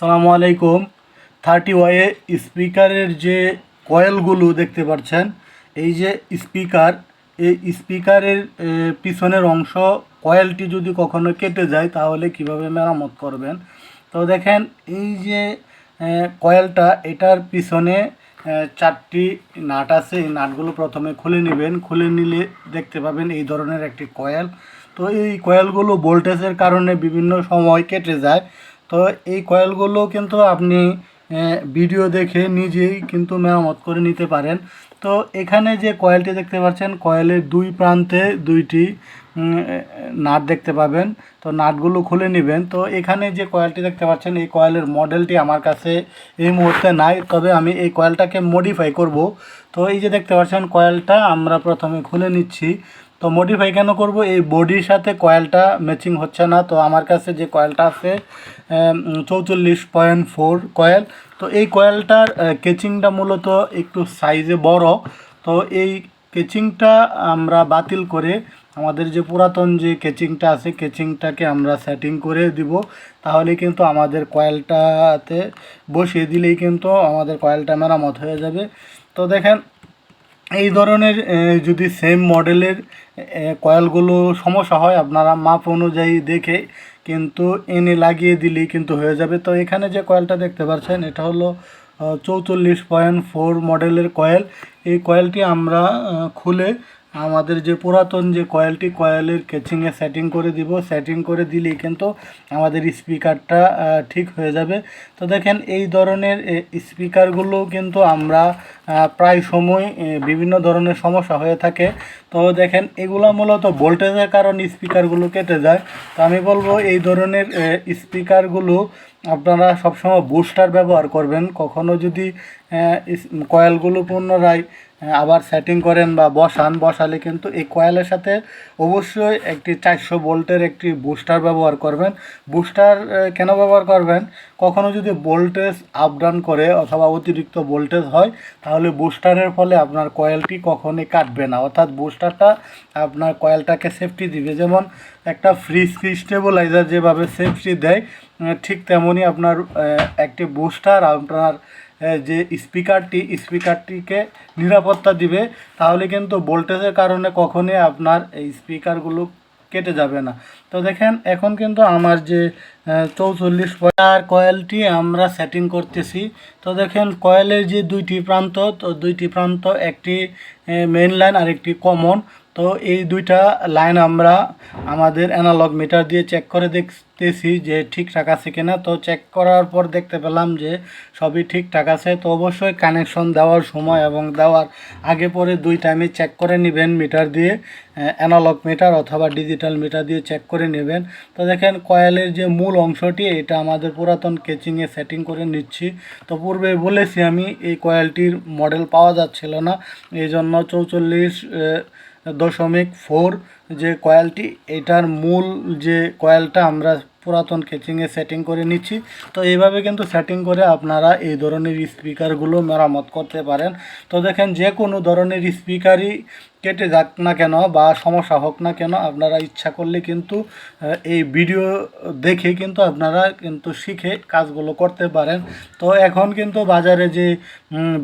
আসসালামু আলাইকুম। Thirty Y স্পিকারের যে কয়েলগুলো দেখতে পাচ্ছেন, এই যে স্পিকার, এই স্পিকারের পিছনের অংশ কয়েলটি যদি কখনো কেটে যায়, তাহলে কীভাবে মেরামত করবেন? তো দেখেন, এই যে কয়েলটা, এটার পিছনে চারটি নাট আছে। এই নাটগুলো প্রথমে খুলে নেবেন। খুলে নিলে দেখতে পাবেন এই ধরনের একটি কয়েল। তো এই কয়েলগুলো ভোল্টেজের কারণে বিভিন্ন সময় কেটে যায়। তো এই কয়েলগুলো কিন্তু আপনি ভিডিও দেখে নিজেই কিন্তু মেরামত করে নিতে পারেন। তো এখানে যে কয়েলটি দেখতে পাচ্ছেন, কয়েলের দুই প্রান্তে দুইটি নাট দেখতে পাবেন। তো নাটগুলো খুলে নেবেন। তো এখানে যে কয়েলটি দেখতে পাচ্ছেন, এই কয়েলের মডেলটি আমার কাছে এই মুহূর্তে নাই। তবে আমি এই কয়েলটাকে মডিফাই করব। তো এই যে দেখতে পাচ্ছেন, কয়েলটা আমরা প্রথমে খুলে নিচ্ছি। তো মডিফাই কেন করব? এই বডির সাথে কয়েলটা ম্যাচিং হচ্ছে না। তো আমার কাছে যে কয়েলটা আছে চৌচল্লিশ পয়েন্ট ফোর কয়েল তো এই কয়েলটার কেচিংটা মূলত একটু সাইজে বড়। তো এই কেচিংটা আমরা বাতিল করে আমাদের যে পুরাতন যে কেচিংটা আছে কেচিংটাকে আমরা সেটিং করে দিব। তাহলে কিন্তু আমাদের কয়েলটাতে বসিয়ে দিলেই কিন্তু আমাদের কয়েলটা মেরামত হয়ে যাবে। তো দেখেন এই ধরনের যদি সেম মডেলের কয়েলগুলো সমস্যা হয়, আপনারা মাপ অনুযায়ী দেখে কিন্তু এনে লাগিয়ে দিলেই কিন্তু হয়ে যাবে। তো এখানে যে কয়েলটা দেখতে পাচ্ছেন, এটা হলো চৌচল্লিশ পয়েন্ট ফোর মডেলের কয়েল। এই কয়েলটি আমরা খুলে আমাদের যে পুরাতন যে কয়েলটি, কয়েলের কেচিংয়ে সেটিং করে দিব। সেটিং করে দিলেই কিন্তু আমাদের স্পিকারটা ঠিক হয়ে যাবে। তো দেখেন, এই ধরনের স্পিকারগুলো কিন্তু আমরা প্রায় সময় বিভিন্ন ধরনের সমস্যা হয়ে থাকে। তো দেখেন, এগুলো মূলত ভোল্টেজের কারণে স্পিকারগুলো কেটে যায়। তো আমি বলব, এই ধরনের স্পিকারগুলো আপনারা সবসময় বুস্টার ব্যবহার করবেন। কখনো যদি কয়েলগুলো পুনরায় আবার সেটিং করেন বা বসান, বসালে কিন্তু এই কয়েলের সাথে অবশ্যই একটি চারশো বোল্টের একটি বুস্টার ব্যবহার করবেন। বুস্টার কেন ব্যবহার করবেন? কখনো যদি ভোল্টেজ আপ ডাউন করে অথবা অতিরিক্ত ভোল্টেজ হয়, তাহলে বুস্টারের ফলে আপনার কয়েলটি কখনোই কাটবে না। অর্থাৎ বুস্টারটা আপনার কয়েলটাকে সেফটি দিবে। যেমন একটা ফ্রিজ স্টেবিলাইজার যেভাবে সেফটি দেয় ঠিক তেমনই আপনার একটি বুস্টার আপনার যে স্পিকারটি স্পিকারটিকে নিরাপত্তা দিবে, তাহলে কিন্তু ভোল্টেজের কারণে কখনোই আপনার এই স্পিকারগুলো কেটে যাবে না। তো দেখেন, এখন কিন্তু আমার যে চৌচল্লিশ পয়ার কয়েলটি আমরা সেটিং করতেছি, তো দেখেন কয়েলের যে দুইটি প্রান্ত, তো দুইটি প্রান্ত, একটি মেইন লাইন আর একটি কমন তো এই দুইটা লাইন আমরা আমাদের অ্যানালগ মিটার দিয়ে চেক করে দেখতেছি যে ঠিকঠাক আছে কিনা। তো চেক করার পর দেখতে পেলাম যে সবই ঠিকঠাক আছে। তো অবশ্যই কানেকশন দেওয়ার সময় এবং দেওয়ার আগে পরে দুই টাইমে চেক করে নেবেন মিটার দিয়ে অ্যানালগ মিটার অথবা ডিজিটাল মিটার দিয়ে চেক করে নেবেন। তো দেখেন কয়েলের যে মূল অংশটি, এটা আমাদের পুরাতন কেচিংয়ে সেটিং করে নিচ্ছি। তো পূর্বে বলেছি আমি, এই কয়েলটির মডেল পাওয়া যাচ্ছিল না। এই জন্য চৌচল্লিশ দশমিক ফোর যে কয়েলটি এটার মূল যে কয়েলটা আমরা পুরাতন কেচিংয়ে সেটিং করে নিচ্ছি। তো এইভাবে কিন্তু সেটিং করে আপনারা এই ধরনের স্পিকারগুলো মেরামত করতে পারেন। তো দেখেন যে কোনো ধরনের স্পিকারই কেটে যাক না কেন বা সমস্যা হোক না কেন, আপনারা ইচ্ছা করলে কিন্তু এই ভিডিও দেখে কিন্তু আপনারা কিন্তু শিখে কাজগুলো করতে পারেন। তো এখন কিন্তু বাজারে যে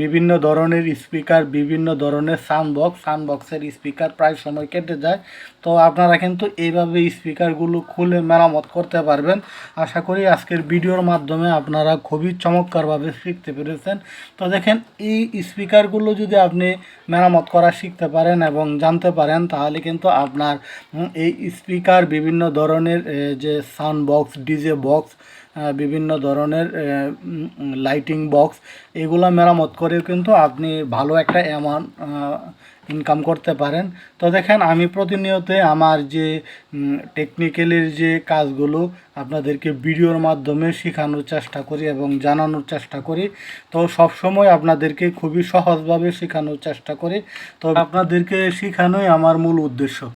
বিভিন্ন ধরনের স্পিকার বিভিন্ন ধরনের সাউন্ড বক্স সাউন্ড বক্সের স্পিকার প্রায় সময় কেটে যায়। তো আপনারা কিন্তু এইভাবে স্পিকারগুলো খুলে মেরামত করতে পারবেন। আশা করি আজকের ভিডিওর মাধ্যমে আপনারা খুবই চমৎকারভাবে শিখতে পেরেছেন। তো দেখেন, এই স্পিকারগুলো যদি আপনি মেরামত করা শিখতে পারেন এবং জানতে পারেন, তাহলে কিন্তু আপনার এই স্পিকার বিভিন্ন ধরনের যে সাউন্ড বক্স, ডিজে বক্স বিভিন্ন ধরনের লাইটিং বক্স, এগুলো মেরামত করেও কিন্তু আপনি ভালো একটা অ্যামাউন্ট ইনকাম করতে পারেন। তো দেখেন, আমি প্রতিনিয়ত আমার যে টেকনিক্যালের যে কাজগুলো আপনাদেরকে ভিডিওর মাধ্যমে শেখানোর চেষ্টা করি এবং জানানোর চেষ্টা করি, তো সব সময় আপনাদেরকে খুবই সহজভাবে শেখানোর চেষ্টা করি। তো আপনাদেরকে শেখানোই আমার মূল উদ্দেশ্য।